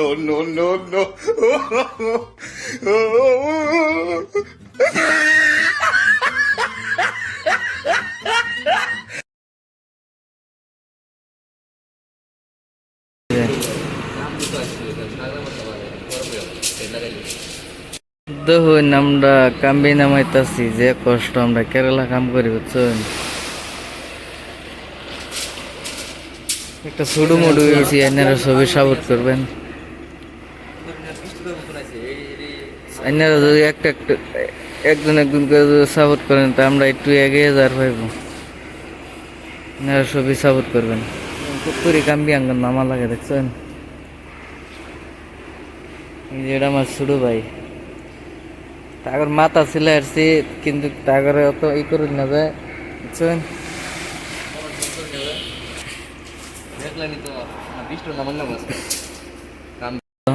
no, no, no, no. দেখুন আমরা কাম্বি নামাইতাছি যে কষ্ট আমরা কেরালা কাম করি বুঝছেন একটা হয়েছি এনারা ছবি সাবুত করবেন যদি একটা একজন একজন করে সাপোর্ট করেন, তা আমরা একটু এগিয়ে যাওয়ার পাইব এনারা ছবি সাপোর্ট করবেন। কাম্বি লাগে, দেখছেন? যে এটা আমার ছোট ভাই। তাগর মাথা ছিল আসছি, কিন্তু তাগরে অত ই করুন না যায় বুঝছেন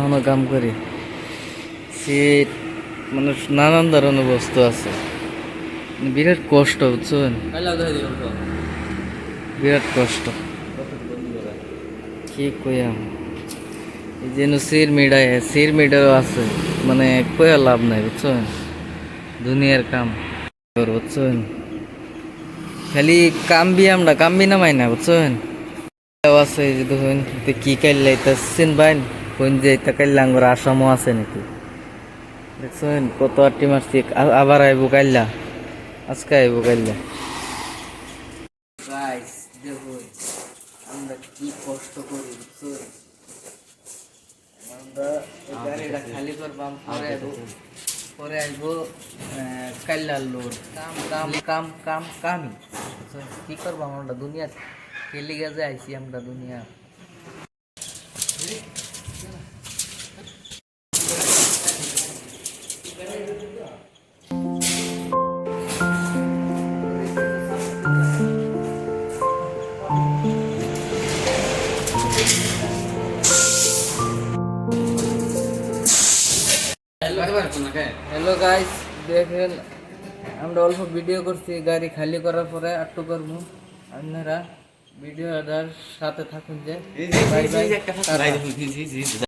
এখনও কাম করি। সিট মানে নানান ধরনের বস্তু আছে। বিরাট কষ্ট, বুঝছেন? বিরাট কষ্ট। কি কইয়াম? এই যেন সির মিডায় সির মিডাও আছে। মানে কয়া লাভ নাই, বুঝছেন? দুনিয়ার কাম বুঝছেন? খালি কামবি আমরা কামবি নামাই না, বুঝছেন? আছে দেখুন, কি কাইল্লা এটা চিন বাইন কোন যে কাইল্লা আঙ্গুর আসামও আছে নাকি? দেখছেন কত আটটি মারছি আবার আইব কাইল্লা? আজকে আইব কাইল্লা। আমরা কি কষ্ট করি আমরা গাড়িটা খালি করবাম পরে আইব। পরে আইব কাইল্লার লোড। কাম কাম। কাম কাম কামই? কি করবাম আমরা দুনিয়া খেলি গেছে আইছি আমরা দুনিয়া? হ্যালো গাইস দেখেন আমরা অল্প ভিডিও করছি গাড়ি খালি করার পরে আটটু করব। আপনারা ভিডিওটার সাথে থাকুন যে। Bye bye